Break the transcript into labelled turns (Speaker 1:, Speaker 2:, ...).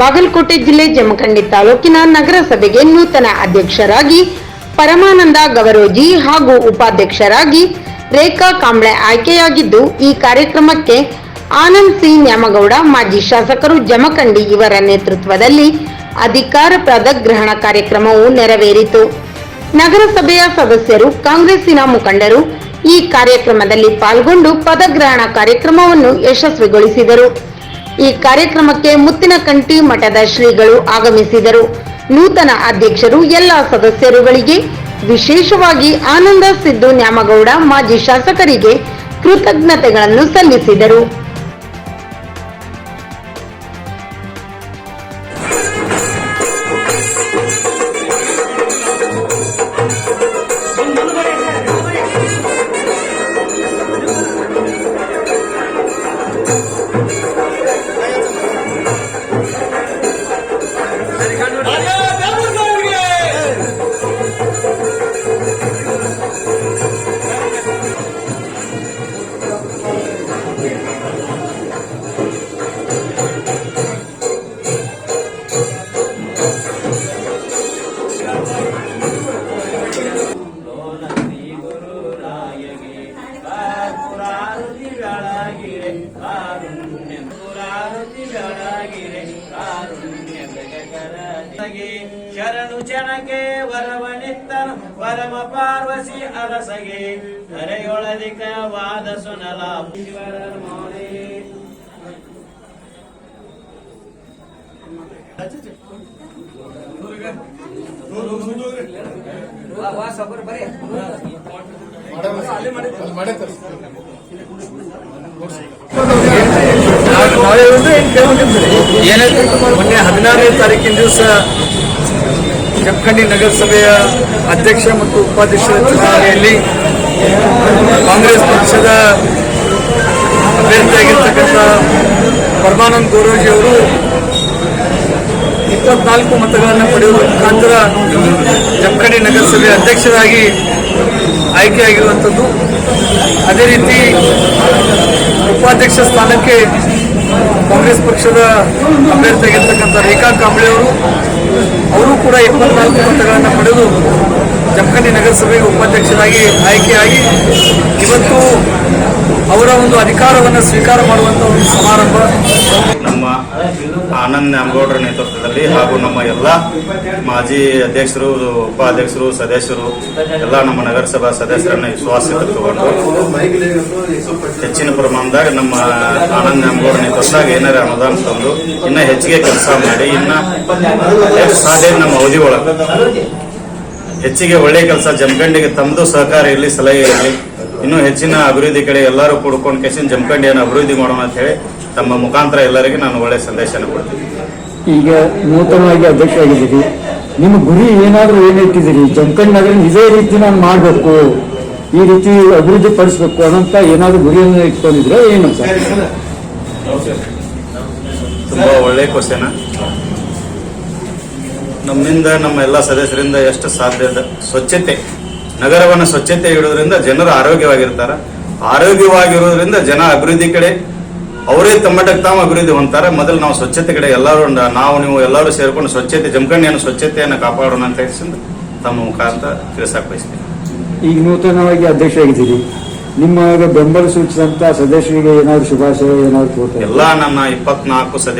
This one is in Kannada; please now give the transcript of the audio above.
Speaker 1: ಬಾಗಲಕೋಟೆ ಜಿಲ್ಲೆ ಜಮಖಂಡಿ ತಾಲೂಕಿನ ನಗರಸಭೆಗೆ ನೂತನ ಅಧ್ಯಕ್ಷರಾಗಿ ಪರಮಾನಂದ ಗವರೋಜಿ ಹಾಗೂ ಉಪಾಧ್ಯಕ್ಷರಾಗಿ ರೇಖಾ ಕಾಂಬ್ಳೆ ಆಯ್ಕೆಯಾಗಿದ್ದು, ಈ ಕಾರ್ಯಕ್ರಮಕ್ಕೆ ಆನಂದ್ ಸಿ ನ್ಯಾಮಗೌಡ, ಮಾಜಿ ಶಾಸಕರು ಜಮಖಂಡಿ ಇವರ ನೇತೃತ್ವದಲ್ಲಿ ಅಧಿಕಾರ ಪದಗ್ರಹಣ ಕಾರ್ಯಕ್ರಮವು ನೆರವೇರಿತು. ನಗರಸಭೆಯ ಸದಸ್ಯರು, ಕಾಂಗ್ರೆಸ್ಸಿನ ಮುಖಂಡರು ಈ ಕಾರ್ಯಕ್ರಮದಲ್ಲಿ ಪಾಲ್ಗೊಂಡು ಪದಗ್ರಹಣ ಕಾರ್ಯಕ್ರಮವನ್ನು ಯಶಸ್ವಿಗೊಳಿಸಿದರು. ಈ ಕಾರ್ಯಕ್ರಮಕ್ಕೆ ಮುತ್ತಿನಕಂಟಿ ಮಠದ ಶ್ರೀಗಳು ಆಗಮಿಸಿದರು. ನೂತನ ಅಧ್ಯಕ್ಷರು ಎಲ್ಲ ಸದಸ್ಯರುಗಳಿಗೆ ವಿಶೇಷವಾಗಿ ಆನಂದ ಸಿದ್ದು ನ್ಯಾಮಗೌಡ ಮಾಜಿ ಶಾಸಕರಿಗೆ ಕೃತಜ್ಞತೆಗಳನ್ನು ಸಲ್ಲಿಸಿದರು.
Speaker 2: ಶರಣು ಜನಕ್ಕೆ ವರವನಿತ್ತನು ಪರಮ ಪಾರ್ವಸಿ ಅರಸಗೆ ಧರೆಯೊಳದಿಕ ವಾದ ಸುನಲ ಶಿವರ ಮೌನಿ
Speaker 3: ಮೊನ್ನೆ ಹದಿನಾರನೇ ತಾರೀಕಿನ ದಿವಸ ಜಮಖಂಡಿ ನಗರಸಭೆಯ ಅಧ್ಯಕ್ಷ ಮತ್ತು ಉಪಾಧ್ಯಕ್ಷರ ಚುನಾವಣೆಯಲ್ಲಿ ಕಾಂಗ್ರೆಸ್ ಪಕ್ಷದ ಅಭ್ಯರ್ಥಿಯಾಗಿರ್ತಕ್ಕಂಥ ಪರಮಾನಂದ್ ಗೋರೋಜಿ ಅವರು ಇಪ್ಪತ್ನಾಲ್ಕು ಮತಗಳನ್ನು ಪಡೆಯುವ ಮುಖಾಂತರ ಜಮಖಂಡಿ ನಗರಸಭೆ ಅಧ್ಯಕ್ಷರಾಗಿ ಆಯ್ಕೆಯಾಗಿರುವಂಥದ್ದು. ಅದೇ ರೀತಿ ಉಪಾಧ್ಯಕ್ಷ ಸ್ಥಾನಕ್ಕೆ ಕಾಂಗ್ರೆಸ್ ಪಕ್ಷದ ಅಭ್ಯರ್ಥಿಯಾಗಿರ್ತಕ್ಕಂಥ ರೇಖಾ ಕಾಂಬ್ಳೆ ಅವರು ಅವರು ಕೂಡ ಇಪ್ಪತ್ನಾಲ್ಕು ಮತಗಳನ್ನು ಪಡೆದು ಜಮಖಂಡಿ ನಗರಸಭೆಗೆ ಉಪಾಧ್ಯಕ್ಷರಾಗಿ ಆಯ್ಕೆಯಾಗಿ ಇವತ್ತು ಅವರ ಒಂದು ಅಧಿಕಾರವನ್ನು ಸ್ವೀಕಾರ ಮಾಡುವಂಥ ಒಂದು ಸಮಾರಂಭ.
Speaker 4: ನಮ್ಮ ಆನಂದ್ ನ್ಯಾಮಗೌಡರ ನೇತೃತ್ವದಲ್ಲಿ ಹಾಗೂ ನಮ್ಮ ಎಲ್ಲ ಮಾಜಿ ಅಧ್ಯಕ್ಷರು, ಉಪಾಧ್ಯಕ್ಷರು, ಸದಸ್ಯರು, ಎಲ್ಲ ನಮ್ಮ ನಗರಸಭಾ ಸದಸ್ಯರನ್ನ ವಿಶ್ವಾಸಕ್ಕೆ ತಗೊಂಡು ಹೆಚ್ಚಿನ ಪ್ರಮಾಣದಾಗ ನಮ್ಮ ಆನಂದ್ ನ್ಯಾಮಗೌಡ ನೇತೃತ್ವದಾಗ ಏನಾರ ಅನುದಾನ ತಂದು ಇನ್ನ ಹೆಚ್ಚಿಗೆ ಕೆಲಸ ಮಾಡಿ, ಇನ್ನ ಸಾಧ್ಯ ನಮ್ಮ ಅವಧಿ ಒಳಗೆ. ಹೆಚ್ಚಿಗೆ ಒಳ್ಳೆ ಕೆಲಸ ಜಮಖಂಡಿಗೆ ತಮ್ಮದು ಸಹಕಾರ ಇರಲಿ, ಸಲಹೆ ಇರಲಿ. ಇನ್ನೂ ಹೆಚ್ಚಿನ ಅಭಿವೃದ್ಧಿ ಕಡೆ ಎಲ್ಲರೂ ಕೂಡ್ಕೊಂಡು ಕೇಸಿನ ಜಮಖಂಡಿಯನ್ನು ಅಭಿವೃದ್ಧಿ ಮಾಡೋಣ ಅಂತ ಹೇಳಿ ತಮ್ಮ ಮುಖಾಂತರ ಎಲ್ಲರಿಗೆ ನಾನು ಒಳ್ಳೆ ಸಂದೇಶನ ಕೊಡ್ತೀನಿ.
Speaker 5: ಈಗ ನೂತನವಾಗಿ ಅಧ್ಯಕ್ಷ ಆಗಿದ್ದೀರಿ ನಿಮ್ಮ ಗುರಿ ಏನಾದರೂ ಏನಿಟ್ಟಿದ್ದೀರಿ? ಜಮಖಂಡಿ ನಗರ ಇದೇ ರೀತಿ ನಾನು ಮಾಡಬೇಕು ಈ ರೀತಿ ಅಭಿವೃದ್ಧಿ ಪಡಿಸಬೇಕು ಅನ್ನೋಂಥ ಏನಾದರೂ ಗುರಿಯನ್ನು ಇಟ್ಕೊಂಡಿದ್ರೆ ಏನು ಸರ್?
Speaker 4: ತುಂಬಾ ಒಳ್ಳೆ ಕ್ವಶನ್ ನಮ್ಮಿಂದ ನಮ್ಮ ಎಲ್ಲ ಸದಸ್ಯರಿಂದ ಎಷ್ಟು ಸಾಧ್ಯ ಸ್ವಚ್ಛತೆ ನಗರವನ್ನು ಸ್ವಚ್ಛತೆ ಇಡೋದ್ರಿಂದ ಜನರು ಆರೋಗ್ಯವಾಗಿರ್ತಾರ. ಆರೋಗ್ಯವಾಗಿರೋದ್ರಿಂದ ಜನ ಅಭಿವೃದ್ಧಿ ಕಡೆ ಅವರೇ ತಮ್ಮಟಕ್ಕೆ ತಾವು ಅಭಿವೃದ್ಧಿ ಹೊಂದ್ತಾರೆ. ಮೊದಲು ನಾವು ಸ್ವಚ್ಛತೆ ಕಡೆ ಎಲ್ಲರೂ ನಾವು ನೀವು ಎಲ್ಲರೂ ಸೇರ್ಕೊಂಡು ಸ್ವಚ್ಛತೆ ಜಮಖಂಡಿಯನ್ನು ಸ್ವಚ್ಛತೆಯನ್ನು ಕಾಪಾಡೋಣ ಅಂತ ಹೇಳಿಸಿಂದ ತಮ್ಮ ಮುಖಾಂತರ ತಿಳಿಸಾಕ ಬಯಸ್ತೀನಿ.
Speaker 5: ಈಗ ನೂತನವಾಗಿ ಅಧ್ಯಕ್ಷ ಆಗಿದ್ದೀರಿ ನಿಮ್ಮ ಬೆಂಬಲ ಸೂಚಿಸಿದಂತ ಸದಸ್ಯರಿಗೆ ಏನಾದ್ರು ಶುಭಾಶಯ ಏನಾದ್ರು
Speaker 4: ಎಲ್ಲಾ ನನ್ನ ಇಪ್ಪತ್ನಾಲ್ಕು ಸದಸ್ಯ